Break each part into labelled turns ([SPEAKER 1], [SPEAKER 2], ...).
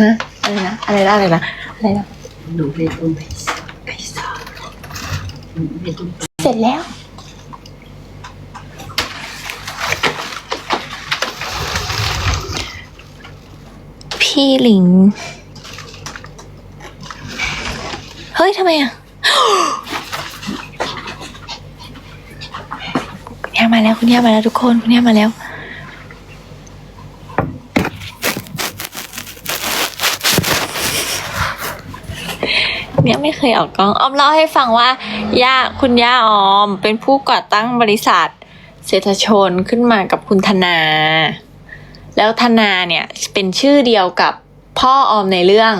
[SPEAKER 1] ฮะอะไรนะอะไรนะอะไรนะอะไรนะ
[SPEAKER 2] หนูไม่ต้องไปไปสอบหนูไม่ต้องไป
[SPEAKER 1] เสร็จแล้วพี่หลิง เฮ้ยทำไมอะคุณย่ามาแล้ว คุณย่ามาแล้วทุกคน คุณย่ามาแล้ว เนี่ย ไม่เคยออกกล้องออมเล่าให้ฟังว่าย่าคุณย่าออม เป็นผู้ก่อตั้งบริษัท เศรษฐชนขึ้นมากับคุณธนา แล้วธนาเนี่ยเป็นชื่อเดียวกับพ่อออมในเรื่อง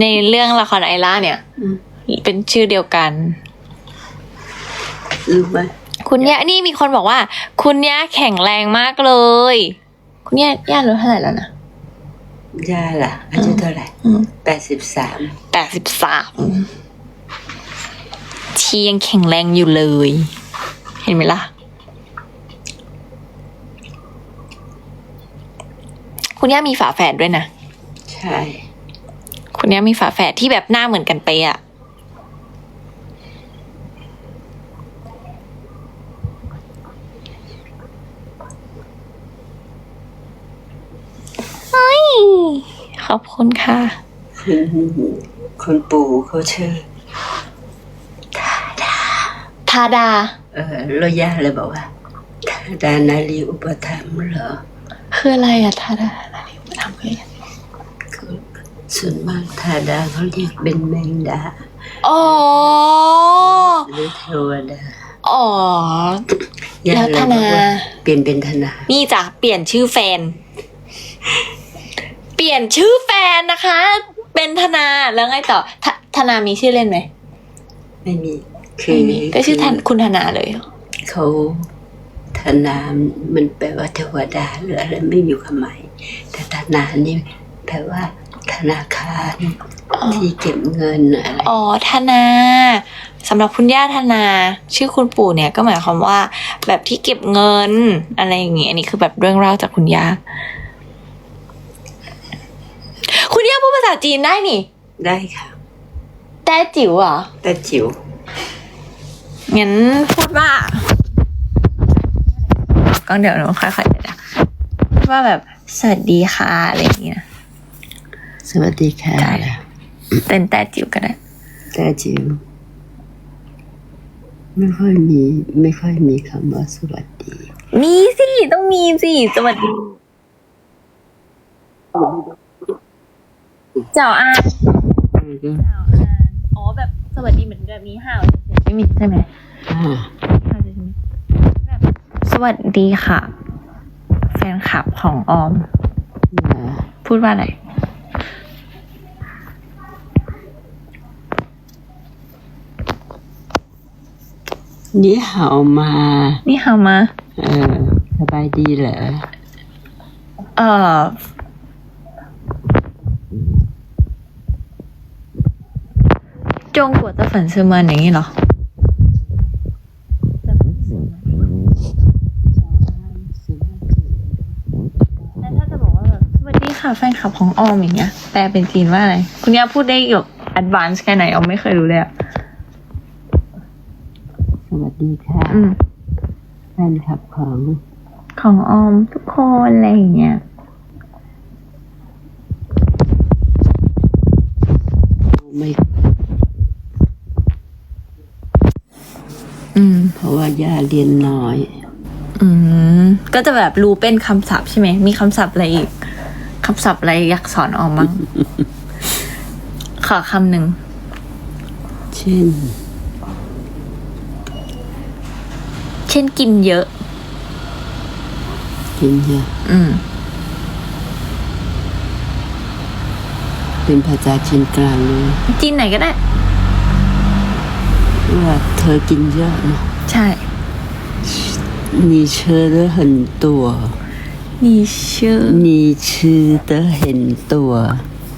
[SPEAKER 1] ในเรื่องละครไอล่าเนี่ย เป็นชื่อเดียวกัน
[SPEAKER 2] รู้ไหม
[SPEAKER 1] คุณย่านี่มีคนบอกว่า คุณย่าแข็งแรงมากเลย คุณย่าย่ารู้เท่าไหร่แล้วนะ
[SPEAKER 2] ย่าล่ะ อายุเท่าไหร่
[SPEAKER 1] อืม
[SPEAKER 2] แปดสิบสาม
[SPEAKER 1] แปดสิบสามชียังแข็งแรงอยู่เลย เห็นไหมล่ะ คุณย่ามีฝาแฝดด้วยนะ
[SPEAKER 2] ใช่
[SPEAKER 1] คุณย่ามีฝาแฝดที่แบบหน้าเหมือนกันไปะอะเฮ้ย ขอบคุณค่ะ
[SPEAKER 2] คุณคุณปู่เขาชื่อ
[SPEAKER 1] ทาดา
[SPEAKER 2] เออแล้วย่าเลยบอกว่าทาดานาลีอุปถัมภ์เหรอ
[SPEAKER 1] คืออะไรอะทาดาอะไรมาทำเลย
[SPEAKER 2] คือส่วนมากทาดาเขาเรียกเป็นแมงดา
[SPEAKER 1] อ๋อ
[SPEAKER 2] หรือเทวดา
[SPEAKER 1] อ๋อ
[SPEAKER 2] ย่
[SPEAKER 1] แล้ว
[SPEAKER 2] เย
[SPEAKER 1] ธนา
[SPEAKER 2] บอกว่เปลี่ยนเป็นธนา
[SPEAKER 1] นี่จ้ะเปลี่ยนชื่อแฟนเป ลี่ยนชื่อแฟนนะคะ เป็นธนาแล้วไงต่อธธนามีชื่อเล่นไหม
[SPEAKER 2] ไม่มี คือ
[SPEAKER 1] ไม่มีก็ชื่อธนคุณธนาเลยเหรอ
[SPEAKER 2] เขาธนามันแปลว่าเทวดาหรืออะไรไม่มีความหมายแต่ธนานี่แปลว่า ธนาคารที่เก็บเงินอะไร
[SPEAKER 1] อ๋อธนาสำหรับคุณย่าธนา ชื่อคุณปู่เนี่ยก็หมายความว่า แบบที่เก็บเงินอะไรอย่างเงี้ยอันนี้คือแบบเรื่องเล่าจากคุณย่า คุณ ย่าพูดภาษาจีนได้นี่
[SPEAKER 2] ได้ค่ะ
[SPEAKER 1] แต่จิ๋วเหรอ
[SPEAKER 2] แต่จิ๋ว
[SPEAKER 1] งั้นพูดว่าก็เดี๋ยวหนูค่อยๆไปนะพูดว่าแบบสวัสดีค่ะอะไรอย่างเงี้ย
[SPEAKER 2] สวัสดีค่ะ
[SPEAKER 1] ได้ เป็นแต่จิ๋วก็ได้
[SPEAKER 2] แต่จิ๋วไม่ค่อยมีไม่ค่อยมีคำว่าสวัสดี
[SPEAKER 1] มีสิ ต้องมีสิ สวัสดี เจ้าอานเจ้าอานอ๋อแบบสวัสดีเหมือนแบบมีห่าวเฉยๆไม่มีใช่ไหม
[SPEAKER 2] อ่า
[SPEAKER 1] ห่าวเฉยๆแบบสวัสดีค่ะ แฟนคลับของออม
[SPEAKER 2] อ่า
[SPEAKER 1] พูดว่าอะไร
[SPEAKER 2] นี่เห่ามา
[SPEAKER 1] นี่ฮาวมา
[SPEAKER 2] เออ สบายดีเหรอ
[SPEAKER 1] เอ่อ จงหัวตะฝันซื้ออย่างนี้หรอแล้ถ้าจะบอกว่าสวัสดีค่ะแฟนคลับของออมอย่างเงี้ย แปลเป็นจีนว่าอะไร คุณย่าพูดได้แบบแอดวานซ์แค่ไหนออมไม่เคยรู้เลยอะ
[SPEAKER 2] สวัสดีค่ะแฟนคลับของ
[SPEAKER 1] ของออมทุกคนอะไรอย่างเงี้ย
[SPEAKER 2] ว่าย่าเรียนน้อย
[SPEAKER 1] อืมก็จะแบบรู้เป็นคำศัพท์ใช่ไหม มีคำศัพท์อะไรอีกคำศัพท์อะไรอยากสอนออมบ้างขอคำหนึ่ง
[SPEAKER 2] เช่น
[SPEAKER 1] เช่นกินเยอะ
[SPEAKER 2] กินเยอะ
[SPEAKER 1] อืม
[SPEAKER 2] เป็นภาษาจีนกลางเลย
[SPEAKER 1] จีนไหนก็ได้
[SPEAKER 2] ว่าเธอกินเยอะนะ
[SPEAKER 1] ใช่
[SPEAKER 2] 你吃的很多
[SPEAKER 1] นี่ชื่อ
[SPEAKER 2] 你吃的很多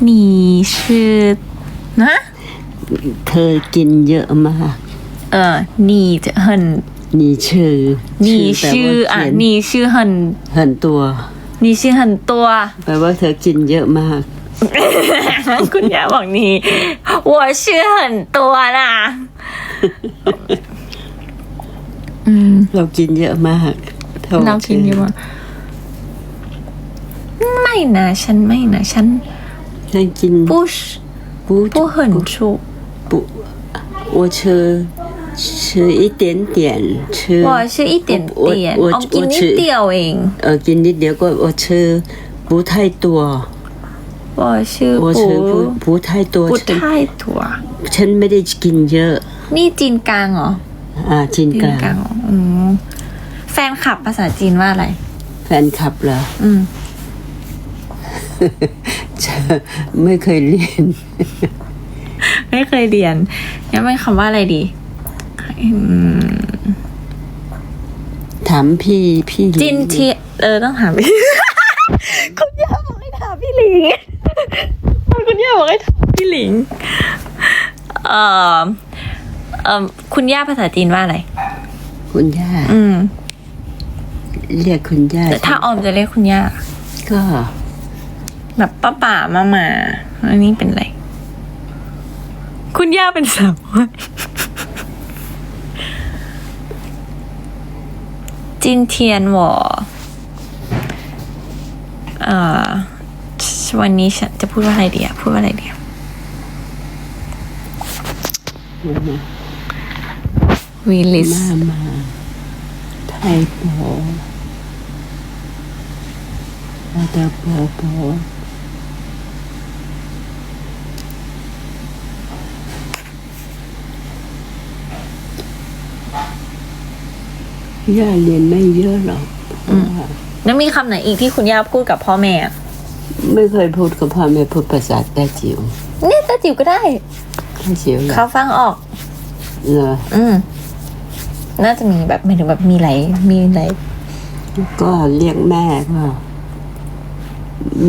[SPEAKER 1] นี่ชื่อนะ
[SPEAKER 2] เธอกินเยอะมาก
[SPEAKER 1] เออนี่จะ很
[SPEAKER 2] 你ชื่อ
[SPEAKER 1] นี่ชื่ออ่ะ
[SPEAKER 2] แปลว่าเขียน
[SPEAKER 1] นี่ชื่อ很
[SPEAKER 2] 很多
[SPEAKER 1] นี่ชื่อหันตัว
[SPEAKER 2] แปลว่าเธอกินเยอะมาก
[SPEAKER 1] คุณย่าบอกนี่我是很多นะ อืม
[SPEAKER 2] เรากินเยอะมากท่
[SPEAKER 1] เรากินเยอะมากไม่นะ ฉันไม่นะ ฉัน
[SPEAKER 2] ฉันกิน
[SPEAKER 1] 不是
[SPEAKER 2] 不
[SPEAKER 1] 不很出
[SPEAKER 2] 不，我吃吃一点点，吃
[SPEAKER 1] 我是一点点
[SPEAKER 2] 我我
[SPEAKER 1] 哦กินนิดเดียวเอง
[SPEAKER 2] 呃กินนิดเดียวก็我吃不太多，
[SPEAKER 1] 我是
[SPEAKER 2] 我吃不
[SPEAKER 1] 不
[SPEAKER 2] 不太多，
[SPEAKER 1] 不
[SPEAKER 2] ฉัน
[SPEAKER 1] 太多
[SPEAKER 2] ฉันไม่ได้กินเยอะ
[SPEAKER 1] นี่จีนกลางเหรอ
[SPEAKER 2] อ่าจิน
[SPEAKER 1] จี
[SPEAKER 2] ก
[SPEAKER 1] น
[SPEAKER 2] ลาง
[SPEAKER 1] กลางเหรออืมแฟนคลับภาษาจีนว่าอะไร
[SPEAKER 2] แฟนคลับเหรอ
[SPEAKER 1] อืม
[SPEAKER 2] จะไม่เคยเรียน
[SPEAKER 1] ไม่เคยเรียนงั้นเป็นคำว่าอะไรดีอืม
[SPEAKER 2] ถามพี่พี่หลิง
[SPEAKER 1] จินเทียเออต้องถามพี่คุณย่าบอกให้ถามพี่หลิงคุณย่าบอกให้ถามพี่หลิงเอ่อ เอ่อคุณย่าภาษาจีนว่าอะไร
[SPEAKER 2] คุณย่า
[SPEAKER 1] อืม
[SPEAKER 2] เรียกคุณย่า
[SPEAKER 1] แต่ถ้าออมจะเรียกคุณย่า
[SPEAKER 2] ก็
[SPEAKER 1] แบบป้าป่ามามาอันนี้เป็นอะไร คุณย่าเป็นสาวจินเทียนหวอเอ่อวันนี้ฉันจะพูดว่าอะไรดีอะพูดว่าอะไรดีอะ วิลิส
[SPEAKER 2] มามา ไทยปออาตาปอปอย่าเรียนไม่เยอะหรอกเพราะว่า
[SPEAKER 1] แล้วมีคำไหนอีกที่คุณย่าพูดกับพ่อแม่อะ
[SPEAKER 2] ไม่เคยพูดกับพ่อแม่พูดภาษาแต้จิ๋ว
[SPEAKER 1] เนี่ยตาจิ๋วก็ได้
[SPEAKER 2] แต้จิ๋วเหรอ
[SPEAKER 1] เขาฟังออก
[SPEAKER 2] เหรอ
[SPEAKER 1] อืม น่าจะมีแบบหมายถึงแบบมีหลายมีหลาย
[SPEAKER 2] ก็เรียกแม่ก็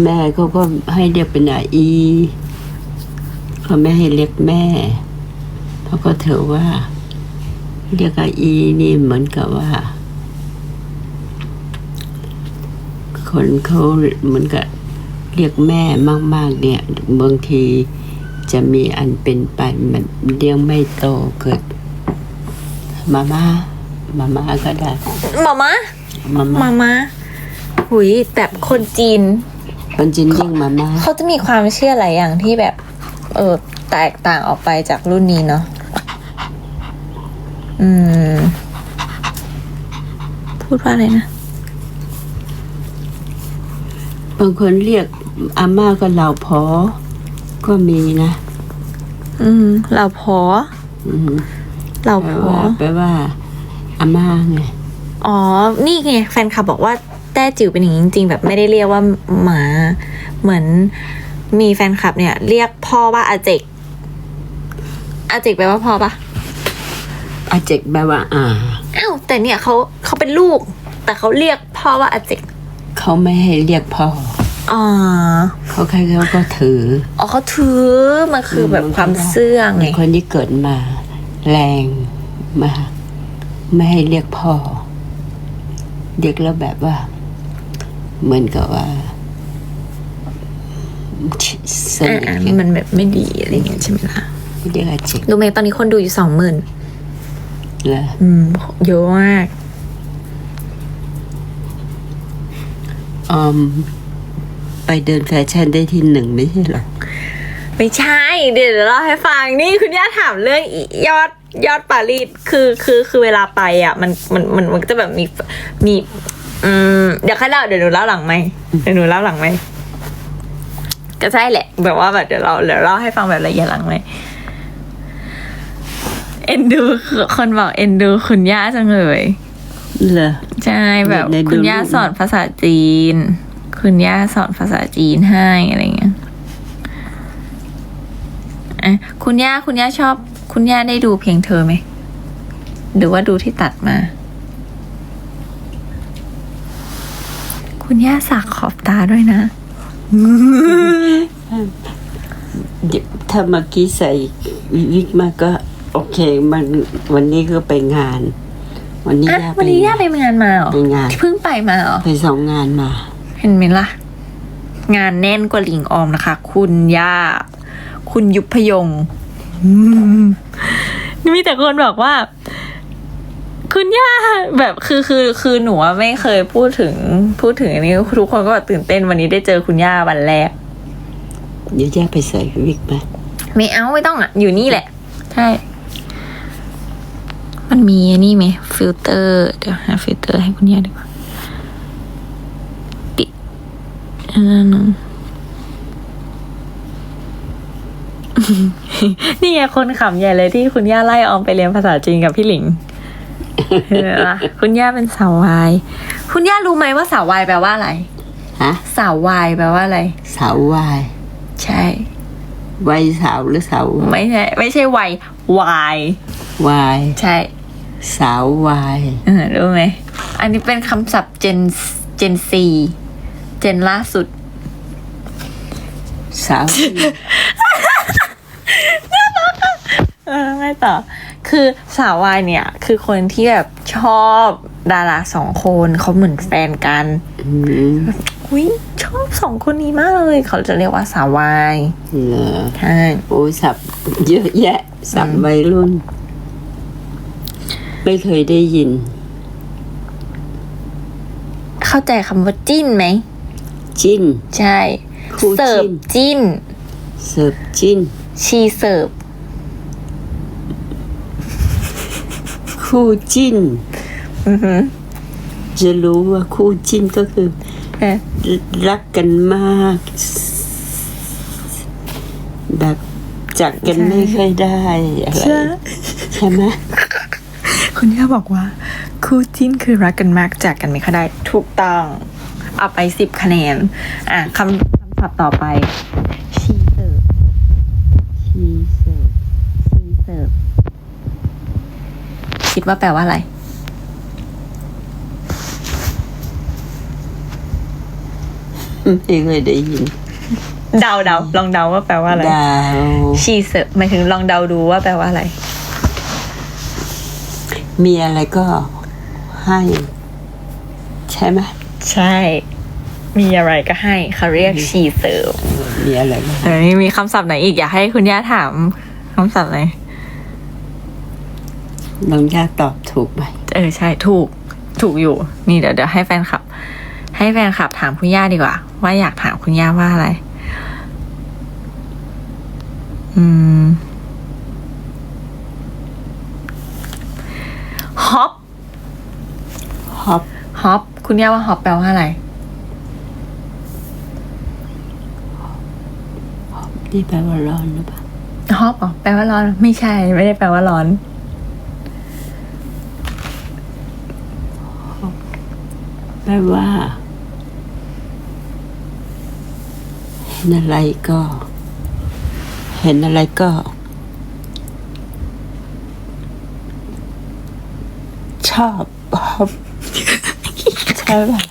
[SPEAKER 2] แม่เขาก็ให้เรียกเป็นอาอีเขาไม่ให้เรียกแม่เพราะก็ถือว่า เรียกอาอีนี่เหมือนกับว่า คนเขาเหมือนกับเรียกแม่มาก ๆ เนี่ยบางทีจะมีอันเป็นไปมันเลี้ยงไม่โตเกิด มาม่ามาม่าก็ได้
[SPEAKER 1] หมามา
[SPEAKER 2] มาม่า
[SPEAKER 1] มามาหุยแบบคนจีน
[SPEAKER 2] คนจีนเรียกมาม่า
[SPEAKER 1] เขาจะมีความเชื่อหลายอย่างที่แบบ เออแตกต่างออกไปจากรุ่นนี้เนาะอืม พูดว่าอะไรนะ
[SPEAKER 2] บางคนเรียกอาม่าก็เหล่าพอ ก็มีนะ
[SPEAKER 1] อืมเหล่าพอ
[SPEAKER 2] อืม
[SPEAKER 1] เหล่า
[SPEAKER 2] แปล
[SPEAKER 1] พอ
[SPEAKER 2] ว่าแปลว่าอาม่าไง
[SPEAKER 1] อ๋อ นี่ไงแฟนคลับบอกว่าแต้จิ๋วเป็นอย่างนี้จริงๆ แบบไม่ได้เรียกว่าหมา เหมือนมีแฟนคลับเนี่ย เรียกพ่อว่าอาเจก อาเจกแปลว่าพ่อปะ
[SPEAKER 2] อาเจกแปลว่าอา
[SPEAKER 1] อ้าวแต่เนี่ยเขาเขาเป็นลูก แต่เขาเรียกพ่อว่าอาเจก
[SPEAKER 2] เขาไม่ให้เรียกพ่อ
[SPEAKER 1] อ๋อ
[SPEAKER 2] เขาใครเขาก็ถือ
[SPEAKER 1] อ๋อเขาถือมันคือแบบความเสื่องไง
[SPEAKER 2] คนที่เกิดมา แรงมาก ไม่ให้เรียกพ่อเรียกแล้วแบบว่า เหมือนกับว่าส
[SPEAKER 1] อ่า
[SPEAKER 2] นิท
[SPEAKER 1] อ่า
[SPEAKER 2] กัน
[SPEAKER 1] มันแบบไม่ดีอะไรเงี้ยใช่ไหมล่ะ
[SPEAKER 2] เรียกอาเจก
[SPEAKER 1] รู้ไหมตอนนี้คนดูอยู่สองหมื่น
[SPEAKER 2] เหรอ
[SPEAKER 1] อืมเยอะมาก
[SPEAKER 2] ออมไปเดินแฟชั่นได้ที่หนึ่งไม่ใช่เหรอ
[SPEAKER 1] ไม่ใช่ เดี๋ยวเล่าให้ฟังนี่คุณย่าถามเรื่องอียอดยอดปารีสคือคือคือเวลาไปอะ มันมันมันมันก็จะแบบมีมีอืมเดี๋ยวค่อยเล่าเดี๋ยวหนูเล่าหลังไหมค์เดี๋ยวหนูเล่าหลังไหมค์ก็ใช่แหละ แบบว่าแบบเดี๋ยวเราเดี๋ยวเล่าให้ฟังแบบละเอียดหลังไหมค์เอ็นดูคนบอกเอ็นดู คุณย่าจังเลย
[SPEAKER 2] เหรอ
[SPEAKER 1] ใช่แบบ
[SPEAKER 2] ในดู
[SPEAKER 1] คุณย่า
[SPEAKER 2] รูป
[SPEAKER 1] สอนภาษาจีน คุณย่าสอนภาษาจีนให้อะไรเงี้ยอ่ะคุณย่าคุณย่าชอบ คุณย่าได้ดูเพลงเธอไหมหรือว่าดูที่ตัดมา คุณย่าสักขอบตาด้วยนะ
[SPEAKER 2] เดี๋ยวถ้าเมื่อกี้ใส่วิกมาก็ โอเค มันวันนี้ก็ไปงาน วันนี้
[SPEAKER 1] อะ
[SPEAKER 2] ย่าไป
[SPEAKER 1] วันนี้ย่าไปงานมาเหรอ
[SPEAKER 2] ไปงาน
[SPEAKER 1] เพิ่งไปมาเหรอ
[SPEAKER 2] ไปสองงานมา
[SPEAKER 1] เห็นไหมล่ะ งานแน่นกว่าหลิงออมนะคะ คุณย่า คุณยุพยงอืมมีแต่คนบอกว่า คุณย่าแบบคือคือคือหนูอะไม่เคยพูดถึงพูดถึงอันนี้ทุกคนก็แบบตื่นเต้นวันนี้ได้เจอคุณย่าวันแรก
[SPEAKER 2] เดี๋ยวจะไปใส่วิกไหม
[SPEAKER 1] ไม่เอาไม่ต้องอะ อยู่นี่แหละ ใช่ มันมีอันนี่ไหมฟิลเตอร์เดี๋ยวหาฟิลเตอร์ให้คุณย่าดีกว่าปิดอันนั้น นะนี่ไงคนขำใหญ่เลยที่คุณย่าไล่ออมไปเรียนภาษาจีนกับพี่หลิงเห็นปะคุณย่าเป็นสาววาย คุณย่ารู้ไหมว่าสาววายแปลว่าอะไร
[SPEAKER 2] ฮะ
[SPEAKER 1] สาววายแปลว่าอะไร
[SPEAKER 2] สาววาย
[SPEAKER 1] ใช่
[SPEAKER 2] วัยสาวหรือสาว
[SPEAKER 1] ไม่ใช่ ไม่ใช่วัย วาย
[SPEAKER 2] วาย
[SPEAKER 1] ใช่
[SPEAKER 2] สาววาย
[SPEAKER 1] เออรู้ไหม อันนี้เป็นคำศัพท์ Gen Gen C เจนล่าสุด
[SPEAKER 2] สาว
[SPEAKER 1] เออไม่ต่อ คือสาววายเนี่ย คือคนที่แบบชอบดาราสองคนเขาเหมือนแฟนกัน
[SPEAKER 2] อืม
[SPEAKER 1] อุ้ยชอบสองคนนี้มากเลย เขาจะเรียกว่าสาววาย
[SPEAKER 2] เหรอ
[SPEAKER 1] ใช่
[SPEAKER 2] โอ้ยสับเยอะแยะ สับวัยรุ่น ไม่เคยได้ยิน
[SPEAKER 1] เข้าใจคำว่าจิ้นไหม
[SPEAKER 2] จิ้น
[SPEAKER 1] ใช่
[SPEAKER 2] คู่
[SPEAKER 1] เสิร์ฟ
[SPEAKER 2] จิ้น
[SPEAKER 1] จิ้น
[SPEAKER 2] เสิร์ฟจิ้น
[SPEAKER 1] ชีเสิร์ฟ
[SPEAKER 2] คู่จิ้น
[SPEAKER 1] อือหือ
[SPEAKER 2] จะรู้ว่าคู่จิ้นก็คือ
[SPEAKER 1] เออ
[SPEAKER 2] รักกันมาก แบบจักกันไม่ค่อยได้อะไรใช่ไหม
[SPEAKER 1] คุณย่าบอกว่า คู่จิ้นคือรักกันมากจากกันไม่ค่อยได้ ถูกต้อง เอาไปสิบคะแนน อะคำคำศัพท์ต่อไป ชีเสิร์ฟ
[SPEAKER 2] ชีเสิร์ฟ
[SPEAKER 1] ชีเสิร์ฟ คิด ว่าแปลว่าอะไร
[SPEAKER 2] ไม่เคยได้ยิน
[SPEAKER 1] เดาเดาลองเดาว่าแปลว่าอะไร
[SPEAKER 2] ดาว
[SPEAKER 1] ชีเสิร์ฟหมายถึงลองเดาดูว่าแปลว่าอะไร
[SPEAKER 2] มีอะไรก็ให้ ใช่ไหม
[SPEAKER 1] ใช่ มีอะไรก็ให้เขาเรียกชีเสิร์ฟ
[SPEAKER 2] มีอะไรก็
[SPEAKER 1] เออมีคำศัพท์ไหนอีกอยากให้คุณย่าถามคำศัพท์ไหน
[SPEAKER 2] น้องย่าตอบถูกไหม
[SPEAKER 1] เออใช่ถูกถูกอยู่ นี่เดี๋ยวเดี๋ยวให้แฟนคลับ ให้แฟนคลับถามคุณย่าดีกว่า ว่าอยากถามคุณย่าว่าอะไร อืมฮอป
[SPEAKER 2] ฮอป
[SPEAKER 1] ฮอปคุณย่าว่าฮอปแปลว่าอะไร
[SPEAKER 2] นี่แปลว่าร้อนหรือเปล่า
[SPEAKER 1] ฮอปเหรอแปลว่าร้อน ไม่ใช่ ไม่ได้แปลว่าร้อน
[SPEAKER 2] แปลว่า เห็นอะไรก็ เห็นอะไรก็ ชอบฮอปใช่ป่ะ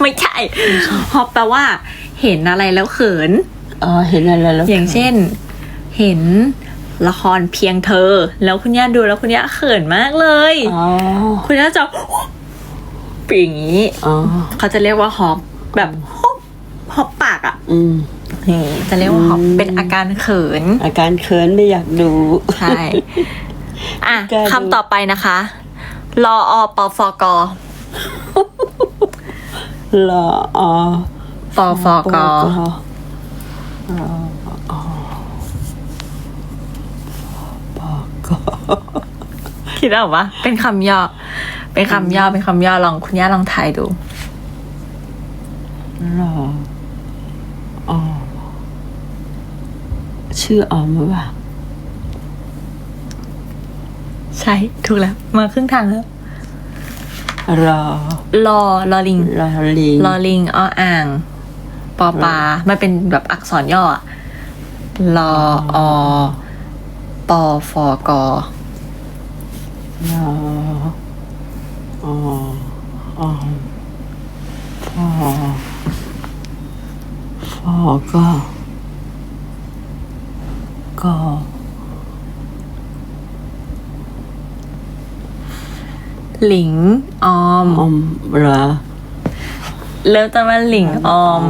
[SPEAKER 1] ไม่ใช่ฮอปแปลว่า เห็นอะไรแล้วเขิน
[SPEAKER 2] อ๋อเห็นอะไรแล้ว
[SPEAKER 1] อย่างเช่น เห็นละครเพียงเธอ แล้วคุณย่าดูแล้วคุณย่าเขินมากเลย
[SPEAKER 2] อ๋อ
[SPEAKER 1] คุณย่าจะ ปีอย่างนี้
[SPEAKER 2] อ๋อ
[SPEAKER 1] เขาจะเรียกว่าฮอปแบบฮอปฮอปปากอะ
[SPEAKER 2] อืม
[SPEAKER 1] นี่จะเรียกว่าฮอป
[SPEAKER 2] อืม
[SPEAKER 1] เป็นอาการเขิน
[SPEAKER 2] อาการเขินไม่อยากดู
[SPEAKER 1] ใช่ อะ
[SPEAKER 2] กล้าดู
[SPEAKER 1] คำต่อไปนะคะ รออปฟก
[SPEAKER 2] รออ
[SPEAKER 1] ปฟกคิดออกปะเป็นคำย่อ เป็นคำย่อเป็นคำย่อลองคุณย่าลองทายดู
[SPEAKER 2] รออชื่อออมหรือเปล่า
[SPEAKER 1] ใช่ถูกแล้ว มาครึ่งทางแล้ว
[SPEAKER 2] รอ
[SPEAKER 1] รอรอลิง
[SPEAKER 2] รอลิง
[SPEAKER 1] รอลิงออ่างปอปลามันเป็นแบบอักษรย่ออะรออปอฟก
[SPEAKER 2] รอ อออฟอฟอก็ ก็
[SPEAKER 1] หลิงออม
[SPEAKER 2] อมเหรอ
[SPEAKER 1] เริ่มต้นว่าหลิงออม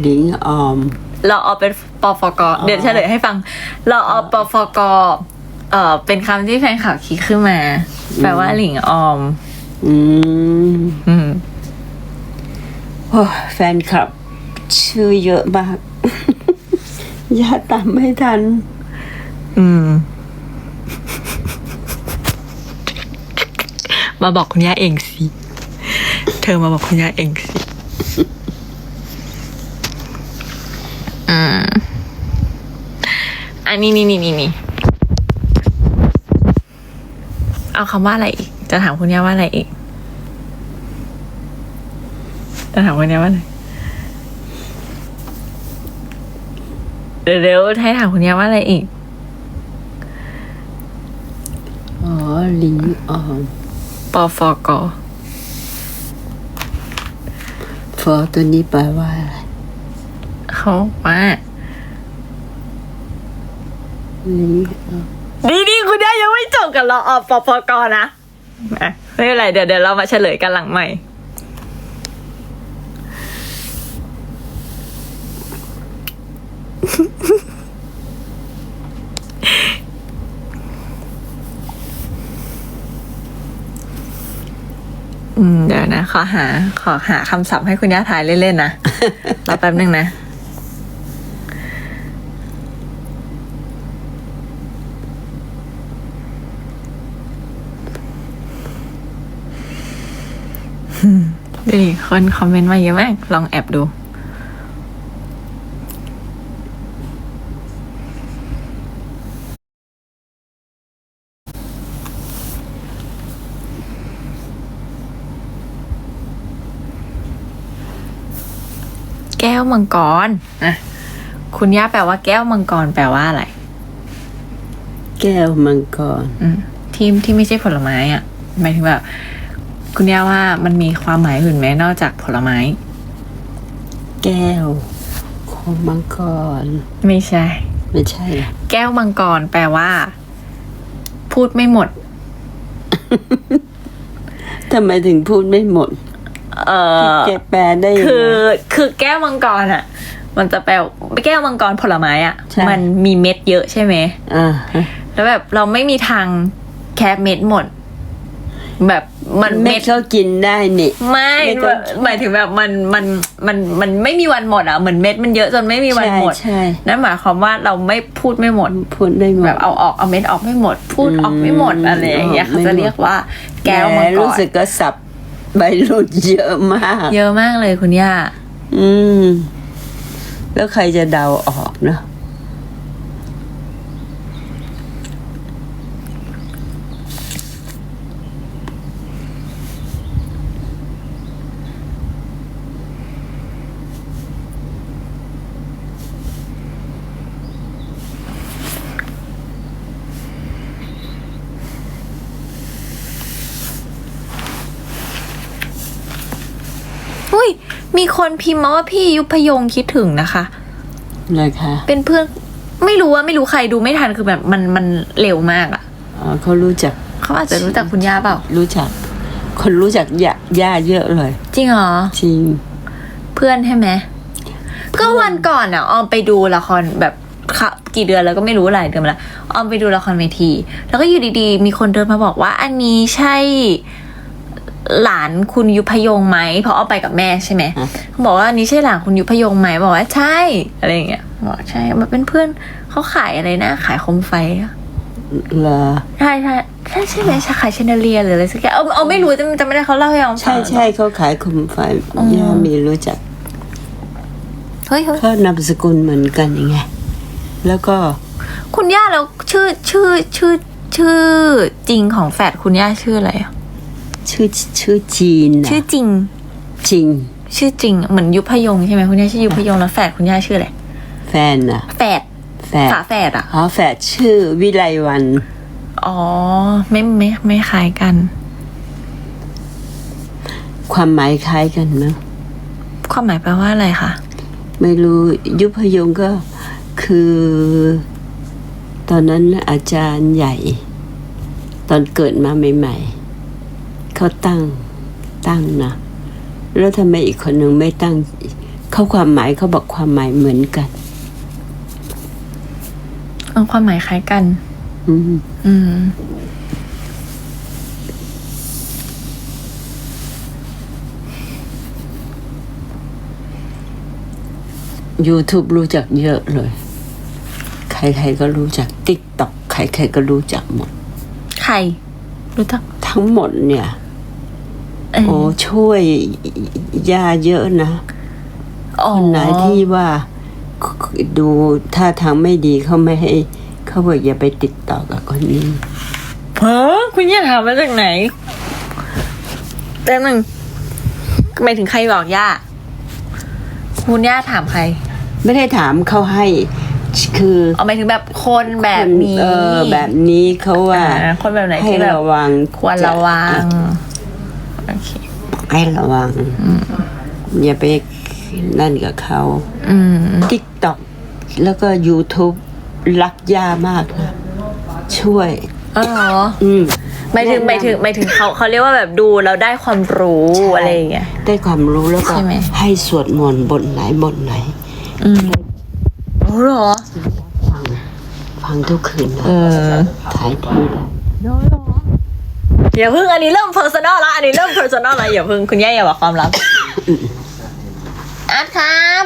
[SPEAKER 2] หลิงออม
[SPEAKER 1] เราเอาเป็นปฟก เดี๋ยวเฉลยให้ฟัง เราเอาปฟก เอ่อ เป็นคำที่แฟนข่าวคิดขึ้นมา แปลว่าหลิงออม
[SPEAKER 2] อืม
[SPEAKER 1] อืม
[SPEAKER 2] โอ้แฟนคลับ ชื่อเยอะมากย่าตามไม่ทัน
[SPEAKER 1] อืม มาบอกคุณย่าเองสิ เธอมาบอกคุณย่าเองสิอืมอันนี้นี่นี่นี่นี่ เอาคำว่าอะไรอีก จะถามคุณย่าว่าอะไรอีก จะถามคุณย่าว่าอะไร เร็วๆให้ถามคุณย่าว่าอะไรอีก
[SPEAKER 2] อ๋อหลิงออม
[SPEAKER 1] ปฟก
[SPEAKER 2] ฟอตัวนี้แปลว่าอะไร
[SPEAKER 1] เขาบอกว่า
[SPEAKER 2] หลิงออม
[SPEAKER 1] นี่นี่คุณ ย่ายังไม่จบกับราออกปปกนะอะไม่เป็นไรเดี๋ยวเดี๋ยวเรามาเฉลยกันหลังใหม่ อืมเดี๋ยวนะ ขอหา ขอหาคำศัพท์ให้คุณย่าทายเล่นๆนะรอแป๊บนึงนะ ดูดิคนคอมเมนต์มาเยอะมาก ลองแอบดู แก้วมังกรนะคุณย่าแปลว่าแก้วมังกรแปลว่าอะไร
[SPEAKER 2] แก้วมังกร
[SPEAKER 1] อืมที่ที่ไม่ใช่ผลไม้อะหมายถึงแบบ คุณย่าว่ามันมีความหมายอื่นไหมนอกจากผลไม้
[SPEAKER 2] แก้ว ของมังกร
[SPEAKER 1] ไม่ใช่
[SPEAKER 2] ไม่ใช่เหรอ
[SPEAKER 1] แก้วมังกรแปลว่า พูดไม่หมด
[SPEAKER 2] ทำไมถึงพูดไม่หมด
[SPEAKER 1] เออ
[SPEAKER 2] แกแปลได้ยังไง
[SPEAKER 1] คือคือแก้วมังกรอะ มันจะแปลแก้วมังกรผลไม้อะ
[SPEAKER 2] ใช่
[SPEAKER 1] มันมีเม็ดเยอะใช่ไหม
[SPEAKER 2] อ่าฮะ
[SPEAKER 1] แล้วแบบเราไม่มีทางแคปเม็ดหมด แบบ มัน
[SPEAKER 2] เม็
[SPEAKER 1] เม็
[SPEAKER 2] ด
[SPEAKER 1] ด
[SPEAKER 2] เขากินได้นี่
[SPEAKER 1] ไม่
[SPEAKER 2] ไม่ต้อง
[SPEAKER 1] หมายถึงแบบมันมันมันมันไม่มีวันหมดอะเหมือนเม็ดมันเยอะจนไม่มีวัน
[SPEAKER 2] ใช่
[SPEAKER 1] หมด
[SPEAKER 2] ใช่
[SPEAKER 1] นั่นหมายความว่าเราไม่พูดไม่หมด
[SPEAKER 2] พูดได้หมด
[SPEAKER 1] แบบเอาออกเอาเม็ดออกไม่หมด พูด
[SPEAKER 2] อืม
[SPEAKER 1] ออกไม่หมดอะไรอย่างเงี้ย
[SPEAKER 2] ออก
[SPEAKER 1] เขา
[SPEAKER 2] ไม่
[SPEAKER 1] จะ
[SPEAKER 2] หมด
[SPEAKER 1] เรียกว่าแก้วมัง
[SPEAKER 2] ห
[SPEAKER 1] ก
[SPEAKER 2] รู้
[SPEAKER 1] ร
[SPEAKER 2] สึกก็สับใบรุ่นเยอะมาก
[SPEAKER 1] เยอะมากเลยคุณย่า
[SPEAKER 2] อืม แล้วใครจะเดาออกเนาะ
[SPEAKER 1] อุ้ย มีคนพิมพ์มาว่าพี่ยุพยงคิดถึงนะคะ
[SPEAKER 2] เลยค่ะ
[SPEAKER 1] เป็นเพื่อนไม่รู้ว่าไม่รู้ใครดูไม่ทันคือแบบมันมันเร็วมากอะ
[SPEAKER 2] อ๋อเขารู้จัก
[SPEAKER 1] เขาอาจจะรู้จักคุณย่าเปล่า
[SPEAKER 2] รู้จัก คนรู้จักย่าย่าเยอะเลย
[SPEAKER 1] จริงเหรอ
[SPEAKER 2] จริง
[SPEAKER 1] เพื่อนใช่ไหมก็วันก่อนอะออมไปดูละครแบบค่ะกี่เดือนแล้วก็ไม่รู้หลายเดือนมาแล้วออมไปดูละครเวที แล้วก็อยู่ดีๆ มีคนเดินมาบอกว่า อันนี้ใช่ หลานคุณยุพยงไหมเพราะออมไปกับแม่ใช่ไหม
[SPEAKER 2] อะ
[SPEAKER 1] เขาบอกว่าอันนี้ใช่หลานคุณยุพยงไหมบอกว่าใช่อะไรอย่างเงี้ยบอกใช่มันเป็นเพื่อนเขาขายอะไรนะ ขายโคมไฟอะ
[SPEAKER 2] เหรอ
[SPEAKER 1] ใช่ใช่ใช่ใช่ไหมขายเชนเดอเลียหรืออะไรสักอย่างเอาเอาไม่รู้จำจำไม่ได้เขาเล่าให้ออมฟั
[SPEAKER 2] ใช่
[SPEAKER 1] ง
[SPEAKER 2] ใช่เขาขายคมไฟ
[SPEAKER 1] อ๋อ
[SPEAKER 2] ย่ามีรู้จัก
[SPEAKER 1] เฮ้ยเฮ้ย
[SPEAKER 2] เขานามสกุลเหมือนกันยังไง แล้วก็
[SPEAKER 1] คุณย่าแล้วชื่อชื่อชื่อชื่อจริงของแฟดคุณย่าชื่ออะไรอะ
[SPEAKER 2] ชื่อชื่อจีนนะ
[SPEAKER 1] ชื่อจริง
[SPEAKER 2] จริง
[SPEAKER 1] ชื่อจริง เหมือนยุพยงใช่ไหมคุณย่าชื่อยุพยงแล้วแฝดคุณย่าชื่ออะไร
[SPEAKER 2] แฟนน่ะ
[SPEAKER 1] แฝด
[SPEAKER 2] แฟน
[SPEAKER 1] ฝาแฝดอะ
[SPEAKER 2] อ๋อแฟนชื่อวิไลวัน
[SPEAKER 1] อ๋อ ไม่ไม่ไม่คล้ายกัน
[SPEAKER 2] ความหมายคล้ายกันเนอะ
[SPEAKER 1] ความหมายแปลว่าอะไรคะ
[SPEAKER 2] ไม่รู้ยุพยงก็คือ ตอนนั้นอาจารย์ใหญ่ ตอนเกิดมาใหม่ ๆ เขาตั้งตั้งนะแล้วทำไมอีกคนหนึ่งไม่ตั้ง เขาความหมายเขาบอกความหมายเหมือนกัน
[SPEAKER 1] เอาความหมายคล้ายกัน
[SPEAKER 2] อืม
[SPEAKER 1] อืม
[SPEAKER 2] YouTube รู้จักเยอะเลย ใครๆก็รู้จัก TikTok ใครๆก็รู้จักหมด
[SPEAKER 1] ใคร รู้จัก
[SPEAKER 2] ทั้งหมดเนี่ย
[SPEAKER 1] เอ้ย
[SPEAKER 2] โอ้ช่วยย่าเยอะนะ
[SPEAKER 1] อ๋อ
[SPEAKER 2] คนไหนที่ว่าดูท่าทางไม่ดีเขาไม่ให้ เขาบอกอย่าไปติดต่อกับคนนี้
[SPEAKER 1] เฮ้อคุณย่าถามมาจากไหนแป๊บหนึงหมายถึงใครบอกย่าคุณย่าถามใคร
[SPEAKER 2] ไม่ได้ถามเขาให้คือ
[SPEAKER 1] เอาหมายถึงแบบคนแบบนี้
[SPEAKER 2] เออแบบนี้เขาว่า
[SPEAKER 1] อ่าคนแบบไหน
[SPEAKER 2] ให้
[SPEAKER 1] ที่แบบ
[SPEAKER 2] ระวัง
[SPEAKER 1] ควรระวัง โอเค
[SPEAKER 2] ให้ระวัง อย่าไปนั่นกับเขา
[SPEAKER 1] อืม
[SPEAKER 2] ทิกตอกแล้วก็ YouTube รักย่ามากนะช่วย
[SPEAKER 1] อ๋อเหรอ
[SPEAKER 2] อืม
[SPEAKER 1] หมายถึงหมายถึงหมายถึงเขาเขาเรียกว่าแบบดูเราได้ความรู้
[SPEAKER 2] ใช่
[SPEAKER 1] อะไรอย่างเงี้ย
[SPEAKER 2] ได้ความรู้แล้วก็
[SPEAKER 1] ใช่ไหม
[SPEAKER 2] ให้สวดมนต์บทไหนบทไหน
[SPEAKER 1] อืมโอ้เหรอ
[SPEAKER 2] ฟัง ฟังทุกคืนนะ
[SPEAKER 1] เออ
[SPEAKER 2] ท้ายทีเลย
[SPEAKER 1] อ อย่าพิ่งอันนี้เริ่ม personal ละอันนี้เริ่ม personal ละอย่าพิ่งคุณแย่อย่าบอกความลับอาร์ตครับ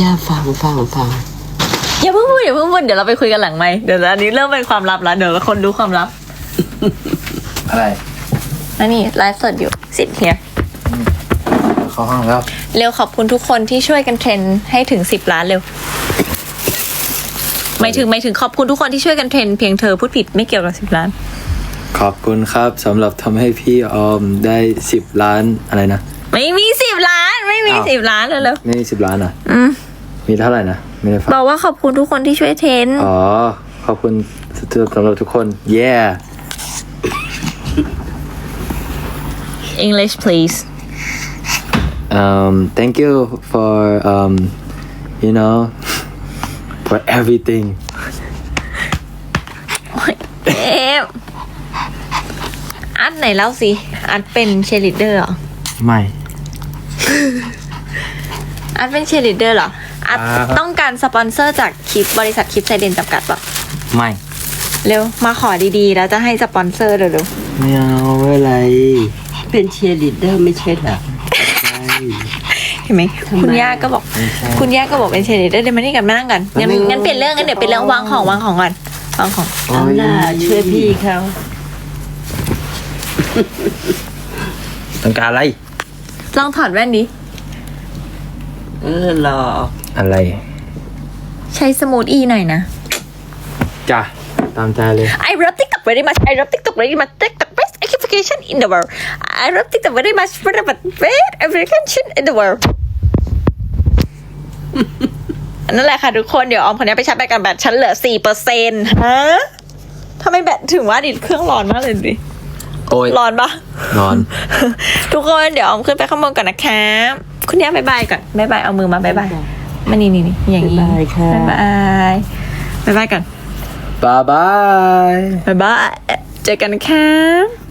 [SPEAKER 2] ย่าฟังฟังฟัง
[SPEAKER 1] อย่าเพิ่งพูดอย่าเพิ่งพูดเดี๋ยวเราไปคุยกันหลังไหมค์เดี๋ยวอันนี้เริ่มเป็นความลับแล้วเดี๋ยวคนรู้ความลับ
[SPEAKER 3] อะไร
[SPEAKER 1] อันนี้ไลฟ์สดอยู่สิทธิ์เฮีย
[SPEAKER 3] เข้าห้องแล้ว
[SPEAKER 1] เร็วขอบคุณทุกคนที่ช่วยกันเทรนให้ถึงสิบล้านเร็วหมายถึงหมายถึงขอบคุณทุกคนที่ช่วยกันเทรนเพียงเธอพูดผิดไม่เกี่ยวกับสิบล้าน
[SPEAKER 3] ขอบคุณครับสำหรับทำให้พี่ออมได้สิบล้านอะไรนะ
[SPEAKER 1] ไม่มีสิบล้าน ไม่มี
[SPEAKER 3] อ้าว
[SPEAKER 1] สิบล้านเร็ว
[SPEAKER 3] ไม่สิบล้านอะ
[SPEAKER 1] ๆอืม
[SPEAKER 3] มีเท่าไหร่นะ ไม่ได้ฟัง
[SPEAKER 1] บอกว่าขอบคุณทุกคนที่ช่วยเทรน
[SPEAKER 3] อ๋อ ขอบคุณสำหรับทุกคน yeah
[SPEAKER 1] English please
[SPEAKER 3] um thank you for um you know for everything
[SPEAKER 1] เอฟ อัดไหนเล่าสิอัดเป็นเชลิเดอร์เหรอ
[SPEAKER 3] ไม่
[SPEAKER 1] อัดเป็นเชลิเดอร์เหรออัด
[SPEAKER 3] อ่า
[SPEAKER 1] ต้องการสปอนเซอร์จากคลิปบริษัทคลิปไซเดนจำกัดปะ
[SPEAKER 3] ไม่
[SPEAKER 1] เร็วมาขอดีๆ แล้วจะให้สปอนเซอร์เร็ว
[SPEAKER 3] ไม่เอาอะไร
[SPEAKER 2] เป็นเชียร์ลีดเดอร์ไม่ใช่เหรอใช่
[SPEAKER 1] ๆเห็นไหม
[SPEAKER 2] ทำไม
[SPEAKER 1] คุณย่าก็บอก
[SPEAKER 3] ไม่ใช่
[SPEAKER 1] คุณย่าก็บอกเป็นเชลิเดอร์เดี๋ยวมานี่กันมานั่งกันงั้น
[SPEAKER 2] ไม่
[SPEAKER 1] งั้นเปลี่ยนเรื่องงั้นเดี๋ยวเปลี่ยนเรื่องวางของวางของก่อนวางของ
[SPEAKER 2] เอาหน้าช่วยพี่เขา
[SPEAKER 3] ต้องการอะไร
[SPEAKER 1] ลองถอดแว่นดิ
[SPEAKER 2] เออหลอก
[SPEAKER 3] อะไร
[SPEAKER 1] ใช้สมูทอีหน่อยนะ
[SPEAKER 3] จ้ะ ตามใจเลย
[SPEAKER 1] I love TikTok very much. I love TikTok very much. TikTok best application in the world. I love TikTok very much. Very much best application in the world. นั่นแหละค่ะทุกคนเดี๋ยวออมคนนี้ไปชาร์จแบตกันแบตฉันเหลือสี่เปอร์เซ็นต์ฮะทำไมแบตถึงว่าดิเครื่องร้อนมากเลยดิ
[SPEAKER 3] โอ้ย
[SPEAKER 1] ร้อนปะ
[SPEAKER 3] ร้อน
[SPEAKER 1] ทุกคนเดี๋ยวออมขึ้นไปข้างบนก่อนนะคะคุณย่าบายบายก่อนบายบายเอามือมาบายบายมานี่นี่นี่อย่างนี้
[SPEAKER 2] บ๊ายบายค่ะ
[SPEAKER 1] บายบายบายบายก่อน
[SPEAKER 3] บายบาย
[SPEAKER 1] บายบายเจอกันนะคะ